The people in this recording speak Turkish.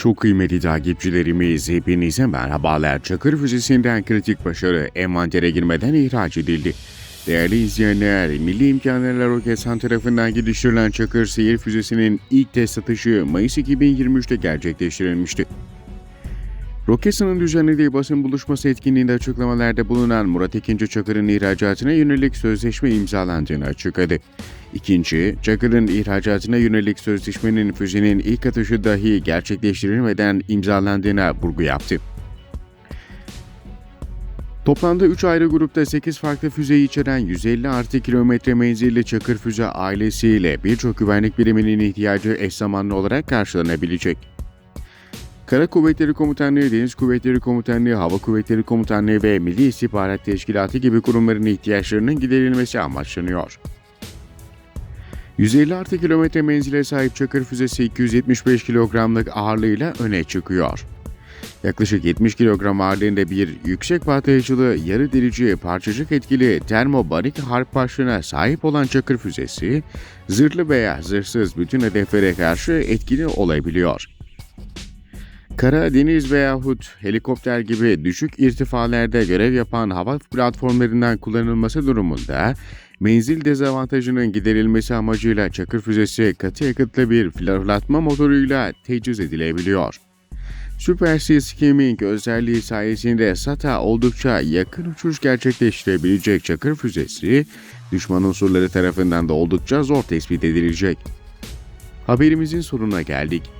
Çok kıymetli takipçilerimiz hepinize merhabalar. Çakır füzesinden kritik başarı envantere girmeden ihraç edildi. Değerli izleyenler, Milli İmkanlarla Roketsan tarafından geliştirilen Çakır seyir füzesinin ilk test atışı Mayıs 2023'te gerçekleştirilmişti. Roketsan'ın düzenlediği basın buluşması etkinliğinde açıklamalarda bulunan Murat II. Çakır'ın ihracatına yönelik sözleşme imzalandığını açıkladı. İkinci, Çakır'ın ihracatına yönelik sözleşmenin füzenin ilk atışı dahi gerçekleştirilmeden imzalandığına vurgu yaptı. Toplamda 3 ayrı grupta 8 farklı füzeyi içeren 150 artı kilometre menzilli Çakır füze ailesiyle birçok güvenlik biriminin ihtiyacı eş zamanlı olarak karşılanabilecek. Kara Kuvvetleri Komutanlığı, Deniz Kuvvetleri Komutanlığı, Hava Kuvvetleri Komutanlığı ve Milli İstihbarat Teşkilatı gibi kurumların ihtiyaçlarının giderilmesi amaçlanıyor. 150 artı kilometre menzile sahip Çakır füzesi 275 kilogramlık ağırlığıyla öne çıkıyor. Yaklaşık 70 kilogram ağırlığında bir yüksek patlayıcılı, yarı delici, parçacık etkili termobarik harp başlığına sahip olan Çakır füzesi, zırhlı veya zırhsız bütün hedeflere karşı etkili olabiliyor. Kara, deniz veyahut helikopter gibi düşük irtifalarda görev yapan hava platformlarından kullanılması durumunda menzil dezavantajının giderilmesi amacıyla Çakır füzesi katı yakıtlı bir fırlatma motoruyla teciz edilebiliyor. Super Sea Skimming özelliği sayesinde SATA oldukça yakın uçuş gerçekleştirebilecek Çakır füzesi, düşman unsurları tarafından da oldukça zor tespit edilecek. Haberimizin sonuna geldik.